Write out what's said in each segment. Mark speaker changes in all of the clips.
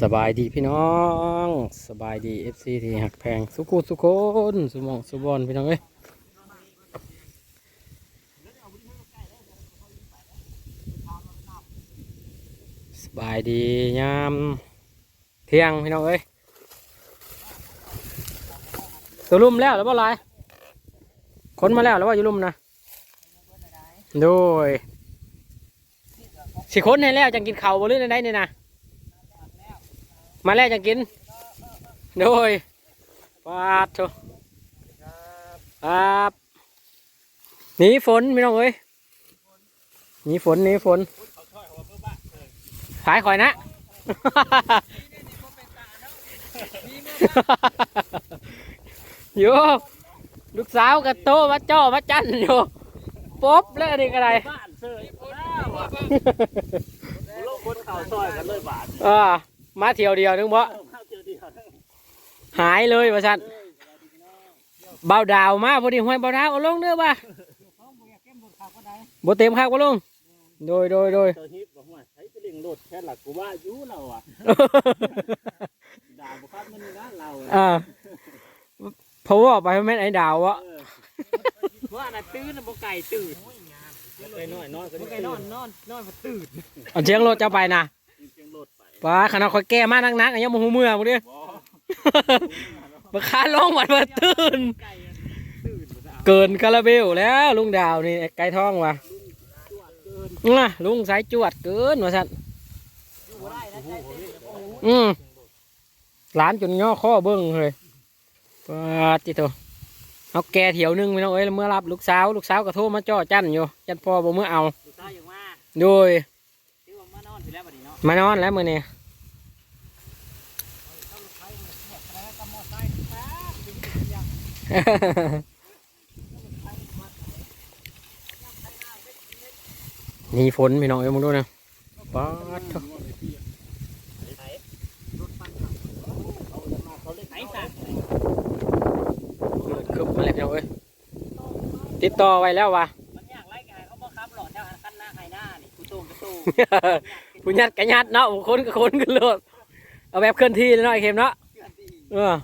Speaker 1: สบายดีพี่น้อง สบายดีเอฟซีที่หักแพงสุขุสุคนสุมองสุบอลพี่น้องเอ้ยสบายดียามเที่ยงพี่น้องเอ้ยตัวลุ่มแล้วแล้วบ่ลายคนมาแล้วแล้วว่าอยู่ลุ่มนะโดยสิค้นให้แล้วจังกินเข้าบ่หรือในใดเนี่ยนะ มาแล้วจะกิน โดยปาดโถครับหนีฝนไม่ต้องเอ้ยหนีฝนหนีฝนขายข่อยนะโยลูกสาวกับโตมาจ่อมาจันอยู่ป๊บแล้วอันนี่ก็ได้
Speaker 2: บ้านเสยโลกคนเข่าซอยกันเลยบาท
Speaker 1: อ่า มาเที่ยวเดียวนึงบ่
Speaker 2: เออข้าวเจอเดียว
Speaker 1: หายเลยว่าสันเบาดาวมาพอดีห้วยเบาดาวเอาลงเด้อบ่าบ่เต็มคักบ่ลงโดยโดยโดย
Speaker 2: เจอฮิปบอกว่าใช้ไปเลี้ยงรถแค่หลักกูว่าอยูเราอะด่าบุคคลมันนี่นะเรา
Speaker 1: อ่าเพราะว่าไปแม่นไอ้ดาวอะ
Speaker 2: เออว่าน่ะตื่นน่ะบ่ไก่ตื่นไก่น้อยนอนก็ไก่นอนนอนนอนมาตื่น
Speaker 1: เอาเชียงรถจะไปนะ
Speaker 2: เสียงรถไป
Speaker 1: ป้าขนาดคอยแก้มานักๆอันยังมาหูเมื่อมึงดิ
Speaker 2: บ่
Speaker 1: มาค้าลงวันมาตื่น
Speaker 2: ไก่ตื่นบ่ได้
Speaker 1: เกินคาราเบลแล้วลุงดาวนี่ไก่ทองว่ะ
Speaker 2: จวดเกิน
Speaker 1: น่ะลุงสายจวดเกินว่าสัน
Speaker 2: อยู่บ่ได้นะใจเต้นโอ้โห
Speaker 1: อืมหลานจนย่อข้อเบิ้งเลยป้าจิโตเอาแกเถียวหนึงไปน้องเอ้ยแล้วเมื่อรับลูกสาว ลูกสาวก็โทรมาจ่อจันอยู่ จันพ่อบ่เมื่อเอา
Speaker 2: ดูตาอย่างว่า
Speaker 1: โดย
Speaker 2: ที่ ว่ามานอนสิแล้วบัดนี้เนาะ
Speaker 1: มานอนแล้วมือนี่นี่ฝนพี่น้องเอ้ยมึงดูนะป๊าดโถ่
Speaker 2: ไหนสั่ง
Speaker 1: เกิดคึบมาแล้วพี่น้องเอ้ยติดต่อไว้แล้ววะ
Speaker 2: มันยากไรกันเขาบ่ครับหลอดแถวคันหน้าไห้หน้านี่กูโตงกูโตง
Speaker 1: ผู้ยัดกะยัดเนาะผู้คนก็คนกันเลยเอาแบบเคลื่อนที่เลยเนาะไอ้เข็มเนาะเออ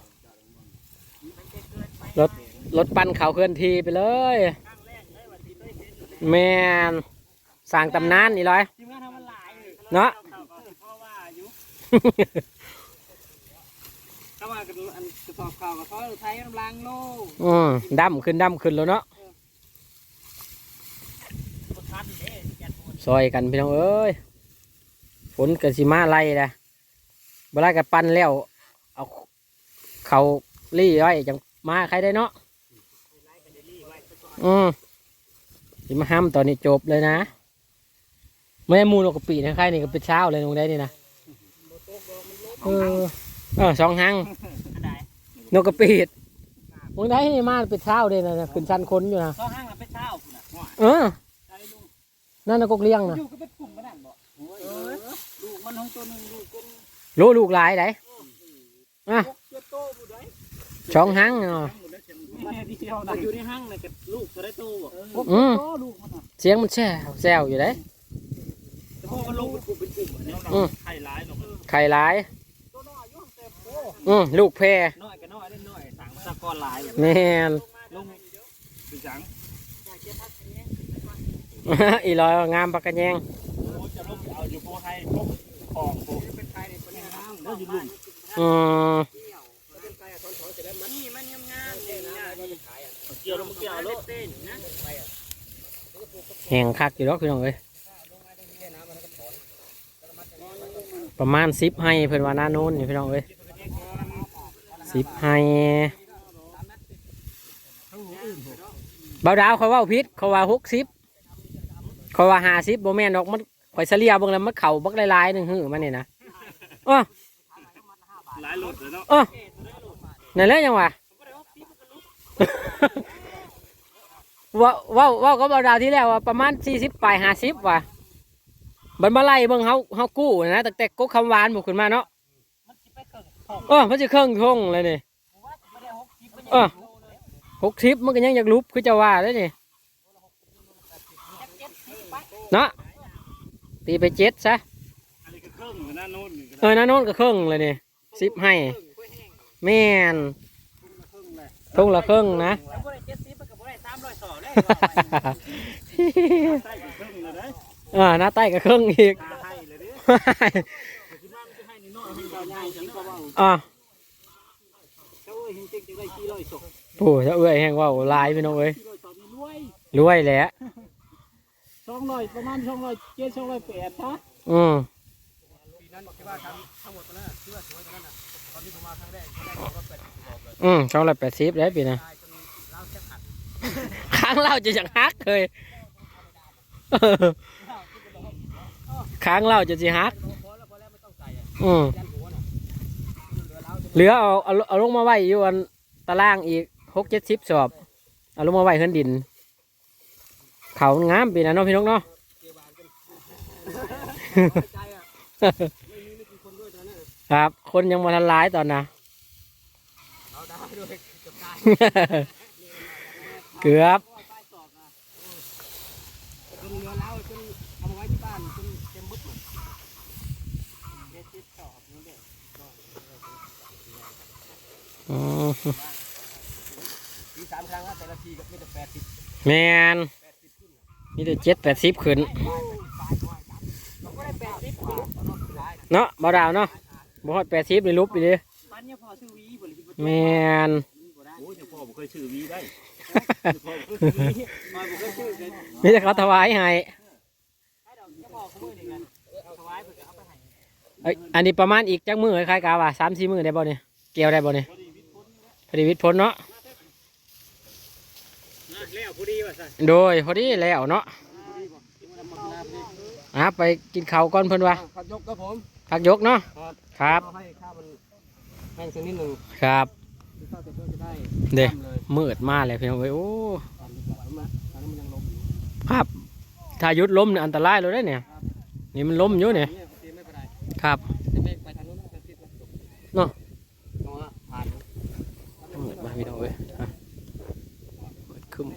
Speaker 1: รถรถปั่นเขาเคลื่อนที่ไปเลย
Speaker 2: ครั้งแรกเลยวันที่ได้เห็น
Speaker 1: แมนสร้างตำนานนี่ร้อย
Speaker 2: ทีมงานทำมันหลายเลย
Speaker 1: เนาะ
Speaker 2: เพราะว่าอยู่ถ้าว่ากันอันกระสอบข่าวกับเขาไทยน้ำล้างโลก
Speaker 1: อืมดำขึ้นดำขึ้นแล้วเนาะ
Speaker 2: ประทัดเด้ยันบน
Speaker 1: ซอยกันพี่น้องเอ้ยฝ นกันสิมาไล่นะเวลากับปั้นแล้ว เอาเขาลี่ไว้จังมาใครได้เนาะอืมสิมาห้ามตอนนี้จบเลยนะไม่ได้มูนกกระปีนะใครนี่ก็เป็นเช้าเลยตรงได้นี่นะเออเออสองหัง
Speaker 2: อันใด
Speaker 1: นกกระปีดมึงได้นี่มาเป็นเช้าเลยนะขึ้นชันคนอยู่นะ
Speaker 2: ก็ห้างน่ะเป็นเช้าคุณน่ะว่า
Speaker 1: เออ
Speaker 2: ใจลุง
Speaker 1: นั่นนะกกเลี้ยงนะ
Speaker 2: มันของตัวหนึงลูกเป็น
Speaker 1: รู้ลูกหลายได
Speaker 2: พวกเจ้าโตผู้ใด
Speaker 1: สองหังเนาะ
Speaker 2: แม่ที่เดียวนะอยู่ในห้างน่ะกับลูกตัวได้โตบ่พวก
Speaker 1: อืม
Speaker 2: โตลูกมันน่ะ
Speaker 1: เสียงมันแช่วแซวอยู่เด้
Speaker 2: แต่พวกมันลงเป็นกลุ่มเป็นกลุ่มอันนี้
Speaker 1: อืม
Speaker 2: ไข่ร้ายลง
Speaker 1: ไข่หลาย
Speaker 2: ตัวน้อยอยู่แต่โอ้
Speaker 1: อืมลูกแพร
Speaker 2: น้อยก็น้อยเล่นน้อยต่างมาตะกอนหลาย
Speaker 1: แม่น
Speaker 2: ลงคือจัง
Speaker 1: อีลอยงามปากกระแยง
Speaker 2: โอ้จะลงเอาอยู่โพไทย พวกของพวกเป็นไทยในคนงามแล้วอยู่ลุ่ม
Speaker 1: อืม
Speaker 2: นี่มันงามๆนี่นะเกี่ยวลงเกี่ยวรถเต้นนะ
Speaker 1: แห้งคักอยู่ดอกพี่น้องเอ้ยประมาณสิบให้เพิ่อนว่าน้าโน้นนี่พี่น้องเอ้ยสิบให้เบาดาวเขาเว่าพิษเขาว่าหกสิบเขาว่าห้าสิบโบแมนดอกมัน ข่อยเฉลี่ยเบิ่งแล้วมันเข่าบักหลายๆหนึ่งหื้อมันนี่นะอ้อ
Speaker 2: หลายรถเลยเนาะ
Speaker 1: อ้อนั่นแหละยังวะว่าว่าว่าก็บาดาวที่แล้วว่าประมาณสี่สิบปลายห้าสิบว่ะบันมาไล่เบิ่งเฮาเฮากู้นะแต่แต่กกคำหวานบุกขึ้นมาเนาะ
Speaker 2: มันสิไปเกิดของ
Speaker 1: เออมันจะเครื่องทงเลยนี่
Speaker 2: ว่าไม่ได้หกสิบมัน
Speaker 1: เออหกสิบมันก็ยังอยากลุบคือจะว่าเลยนี่เนาะ ตีไปเจ็ดซะ
Speaker 2: อันนี้ก็เครื่องนะ
Speaker 3: น้าโน้น
Speaker 1: เออน้าโน้นก็ครึ่งเลยนี่สิบให้แม่นทุ่งละครึ่งนะ
Speaker 3: แล้วบ่ได้เจ็ดสิบกับบ่ได้สามร้อยสองได้ใส่กับเครื่องเลยได้
Speaker 1: เออหน้าใต้ก็ครึ่งอีก
Speaker 3: ตาให้เลยเด้อคิดว่ามันจะให้น้อยๆให้เราใหญ่จังก็ว่า
Speaker 1: อะ
Speaker 3: เจ้าเอ้ยเฮงเจ๊กจะได้กี่ร้อยสอง
Speaker 1: โอ้จะเอื้อยแห้งเว่าหลายพี่น้องเอ้ย
Speaker 3: กี่ร้อยสองนี่รวย
Speaker 1: รวยแหละ
Speaker 3: สองร้อยประมาณสองร้อยเจ็ดสองร้อยแปดฮะ
Speaker 1: อืม
Speaker 3: ปีนั้นคิดว่าทำทั้งหมดตอนนั้นคิดว่าสวยตอนนั้นน่ะตอนที่ผมมาครั้งแรกก็ได้สองร้อยแปดสิบกว่าเลย
Speaker 1: อืมช่องละแปดสิบได้ปีนะ
Speaker 3: ตายจนเล่าแค่หัก
Speaker 1: ค้างเราจะอยากฮักเลยเออค้างเราจะสิฮัก
Speaker 3: พอแล้วพอแล้วไม่ต้องใส่อะ
Speaker 1: อืม
Speaker 3: ยันหัวน่ะเหลือเล้าจะ
Speaker 1: เหลือเอาเอาเอาลงมาไว้อยู่อันตารางอีกหกเจ็ดสิบสอบ เอาลงมาไว้เฮือนดิน เขางามปีนะเนาะพี่น้องเนาะ
Speaker 3: เกบาลกันใจอะไม่มีไม่กี่คนด้วยตอนนั้นน่ะ
Speaker 1: ครับ คนยังมาทันร้ายตอนนะ
Speaker 3: เอาได้ด้วยเกับตาย
Speaker 1: เกือบ
Speaker 3: ป้ายตอกอะจนเหลือเล้าจนเอามาไว้ที่บ้านจนเต็มบึ๊บหมดเจ็ดสิบสอบนี่เด็ก
Speaker 1: อืม
Speaker 3: ทีสามครั้งครับแต่ละทีก็ไม่แต่แปดสิบ
Speaker 1: แมน มีแต่เจ็ดแปดสิบขึ้น
Speaker 3: เราก็ได้แปดสิบกว่าตอนนั้นสุดท้ายนะ
Speaker 1: เนาะบ่ดาวเนาะบ่ฮอดแปดสิบเลยลุบไปเลย
Speaker 3: ปันเนี่ยพอซื้อวีบริษัท
Speaker 1: แมน
Speaker 3: โอ้ยเจ้าพ่อผมเคยซื้อวีได้เจ้าพ่อผมเคยซื้อวีมาผมเคยซื้อเลย
Speaker 1: มีแต่เขาถวายให้
Speaker 3: ให้ดอกเจ้าพ่อเขาเมื่อหนึ่งกันเอาถวายเพื่อเอาไปให้
Speaker 1: เอ้ยอันนี้ประมาณอีกจักมือคล้ายๆกาว่าสามสี่มือได้บ่เนี่ยเกี่ยวได้บ่เนี่ยพอดีวิทย์พ้นเนาะ
Speaker 3: นะ แล้วพอดีว่ะสัน
Speaker 1: โดยพอดีแล้วเนาะอะไปกินข้าวก่อนเพิ่นว่า
Speaker 3: ขัดยกครับผม
Speaker 1: พักยกเนาะครับ
Speaker 3: เอาให้ข้าวมันแห้งสักนิดหนึ่ง
Speaker 1: ครับ
Speaker 3: ที่ข้าวจะเพื่อจะได้
Speaker 1: เด้
Speaker 3: ทำเลย
Speaker 1: มืดมาเลยพี่น้องเอ้ยโอ้
Speaker 3: ทำดีกว่าเอามาตอนนั้นมันยังลมอยู่
Speaker 1: ครับถ้าหยุดล้มเนี่ยอันตรายเลยได้เนี่ย นี่มันล้มอยู่เนี่ย
Speaker 3: เนี่ยโอเคไม่เป็นไร
Speaker 1: ครับ
Speaker 3: จะไม่ไปทางนู้นนะจะติดนะ
Speaker 1: เนาะ
Speaker 3: ตรงนั้นผ่าน
Speaker 1: มืดมาพี่น้องเอ้ยอะ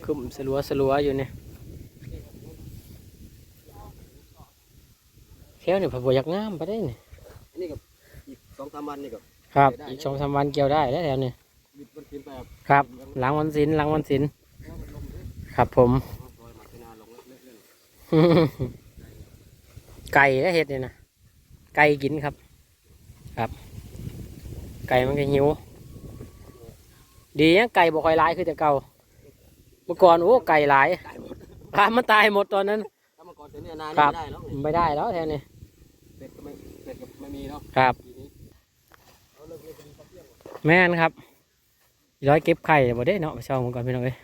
Speaker 1: คึมสลัวสลัวอยู่เนี่ยแค่เนี่ยผักบัวยักงามไปได้เนี่ย
Speaker 3: อันนี้กับอีกสองสามวันนี่กับ
Speaker 1: ครับ อีกสองสามวันเกี่ยวได้แล้วแถวนี้
Speaker 3: บิดมันกินไปแบบ
Speaker 1: ครับ หลังวันศิลหลังวันศิลครับผม ไก่และเห็ดนี่นะไก่กินครับ ครับ ไก่มันก็หิว ดีนะไก่บ่คอยหลายคือแต่เก่า เมื่อก่อนโอ้ไก่หลาย
Speaker 3: ๆตายหมด
Speaker 1: ปลามันตายหมดตอนนั้น
Speaker 3: ถ้าเมื่อก่อนเดี๋ยวนี้นาน
Speaker 1: ครั
Speaker 3: นี่
Speaker 1: บ
Speaker 3: ไม่ได้แล้วนี่
Speaker 1: ไม่ได้แล้วแถวนี้
Speaker 3: เป็ดก็ไม่เป็ดก็ไม่มีเนาะ
Speaker 1: ครับ
Speaker 3: ปีนี้เอาเลิกเลิกกันครับเที่ยง
Speaker 1: แม่นครับร้อยเก็บไข่บ่ได้เนาะไปเช่ามันก่อนพี่น้องเอ้ย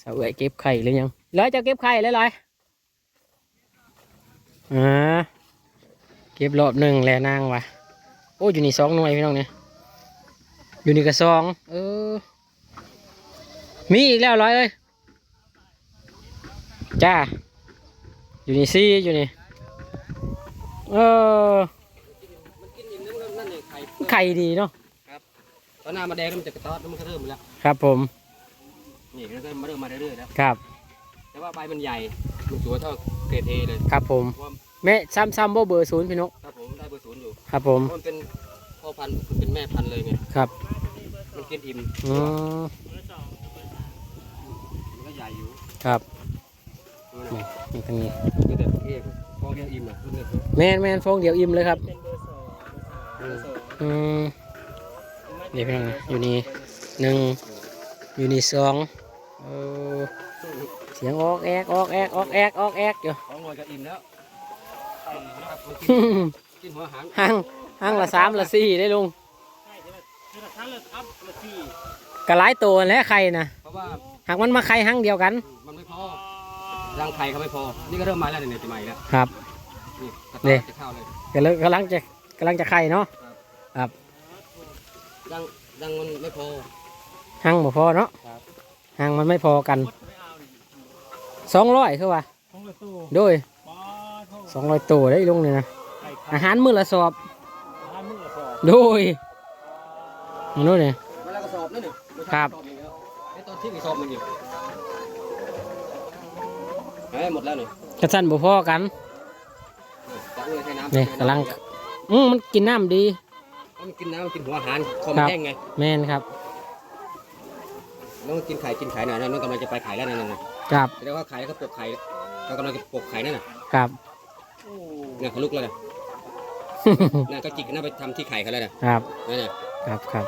Speaker 1: สาวเอ้ยเก็บไข่หรือยังร้อยจะเก็บไข่เลยร้อยอ่าเก็บรอบหนึ่งแล้วนางว่ะโอ้อยู่นี่สองหน่วยพี่น้องเนี่ยอยู่นี่ก็สองเออ มีอีกแล้วร้อยเอ้ยจ้า อยู่นี่สี่อยู่นี่ เออ
Speaker 3: มันกินอย่างนั้นนั่นเลยไข่
Speaker 1: ไข่ดีเนาะ
Speaker 3: ตอนหน้ามาแดงแล้วมันจะกระตอดแล้วมันก็เริ่มแล้ว
Speaker 1: ครับผม
Speaker 3: นี่แล้วก็มาเริ่มมาเรื่อยๆแล้ว
Speaker 1: ครับ
Speaker 3: แต่ว่าใบมันใหญ่มันสวยเท่าเกรดเอเลย
Speaker 1: ครับผม
Speaker 3: เพราะว่า
Speaker 1: แม่ซ้ำซ้ำบ่เบอร์ศูนย์พี่นก
Speaker 3: ถ้าผมได้เบอร์ศูนย์อยู่
Speaker 1: ครับผม
Speaker 3: เพราะมันเป็นพ่อพันธุ์มันเป็นแม่พันธุ์เลยไง
Speaker 1: ครับ
Speaker 3: มันกินอิ่ม
Speaker 1: อืม
Speaker 3: มันก็ใหญ่อยู่
Speaker 1: ครับ
Speaker 3: ดูนะ
Speaker 1: นี่ตรงนี้
Speaker 3: คือแต่เอกพอเรียงอิ่มอะรุ่นเนี้ย
Speaker 1: แม่นแม่นฟองเดียวอิ่มเลยครับ
Speaker 3: เป็นเบอร์สองเบอร์สอง
Speaker 1: อืมเดี๋ยวพี่น้องนะอยู่นี่หนึ่งอยู่นี่สองเออเสียงออกแอกออกแอกออกแอกออกแอกอยู่
Speaker 3: ของหน่วยก็อิ่มแล้วครับมันกินกินหัวหาง
Speaker 1: ห้างห้างละสามละสี่ได้ลุง
Speaker 3: ใช่ใช่ไหมคือละครั้งละครับละสี่
Speaker 1: กระไรตัวแล้วใครนะ
Speaker 3: เพราะว่า
Speaker 1: หากมันมาใครห้างเดียวกัน
Speaker 3: มันไม่พอรังไข่เขาไม่พอ นี่ก็เริ่มมาแล้วเนี่ยจะมาอีกแล้ว
Speaker 1: ครับ
Speaker 3: นี่กระ
Speaker 1: นี่
Speaker 3: ตาจะเข้าเลย
Speaker 1: กำลังกำลังจะกำลังจะไข่เนาะ
Speaker 3: รังรังมันไม่พอ
Speaker 1: ห้างบ่พอเนาะ
Speaker 3: ครับ
Speaker 1: ห้างมันไม่พอกันสองร้อยคือว่า
Speaker 3: ของละตู้
Speaker 1: โดย
Speaker 3: ปลาเท่า
Speaker 1: สองร้อยตัวได้ลุงเนี่ยนะ
Speaker 3: ไข่
Speaker 1: อาหารมื้อละสอบ
Speaker 3: ห้ามือละสอบ
Speaker 1: โดยมนุษย์เนี่ย
Speaker 3: เวลากระสอบนั่นนี่ไม่ใช่
Speaker 1: ครับ
Speaker 3: กะสอบอย่างเดียวไอ้ตอนที่กระสอบมันอยู่เฮ้ยหมดแล้วนี่
Speaker 1: กระสันบ่พอกัน
Speaker 3: จัดด้วยให้น้ำ
Speaker 1: นี่กำลังอืมมันกินน้ำดี
Speaker 3: เอามันกินน้ำมันกินหัวอาหารคอม
Speaker 1: ครับ
Speaker 3: แห้งไง
Speaker 1: แม่นครับ
Speaker 3: น้องกินไข่กินไข่หน่อยนะน้องกำลังจะไปไข่แล้วนั่นน่ะ
Speaker 1: ครับ
Speaker 3: แสดงว่าไข่แล้วก็ปลกไข่เรากำลังจะปลกไข่นั่นน่ะ
Speaker 1: ครับ
Speaker 3: เนี่ยเขาลุกแล้วนะนั่นก็จิกนั่นไปทำที่ไข่เขาแล้วนะครับนั่นน่ะ
Speaker 1: ครับครับ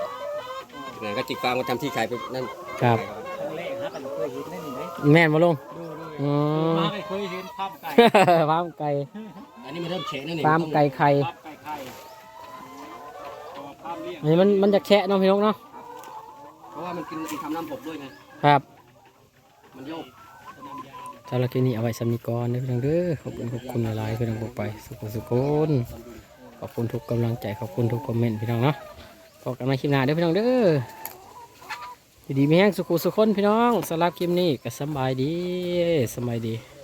Speaker 3: นั่นก็จิกฟางมาทำที่ไข่ไปนั่น
Speaker 1: ครับ
Speaker 3: ไข่เขา
Speaker 4: เคยเห็นนั่นนี่ไหม
Speaker 1: แม่นมาลง
Speaker 4: ดูดู
Speaker 1: อืม
Speaker 4: มาไม่เคยเห็นภาพไก่
Speaker 1: ฟาร์มไก่
Speaker 3: อันนี้มันเริ่มเฉะนั่นเอง
Speaker 1: ฟาร์มไก่ไข่
Speaker 4: ภาพไก่ไข่ตัวภาพเลี้ยง
Speaker 1: อันนี้มันมันจะแคะเนาะพี่นกเนาะ
Speaker 3: เพราะว่ามันกินมันทำน้ำผมด้วยไง
Speaker 1: ครับ
Speaker 3: มันโยก
Speaker 4: สนามยาง
Speaker 1: สำหรับคลิปนี้เอาไว้สำนีก่อนเด้อพี่น้องเด้อขอบคุณขอบคุณหลายๆพี่น้องบอกไป สุขสุขคนขอบคุณทุกกำลังใจขอบคุณทุกคอมเมนต์พี่น้องเนาะพบกันในคลิปหน้าเด้อพี่น้องเด้อ ดีมีแห้งสุขสุขคนพี่น้องสำหรับคลิปนี้ก็สบายดีสบายดี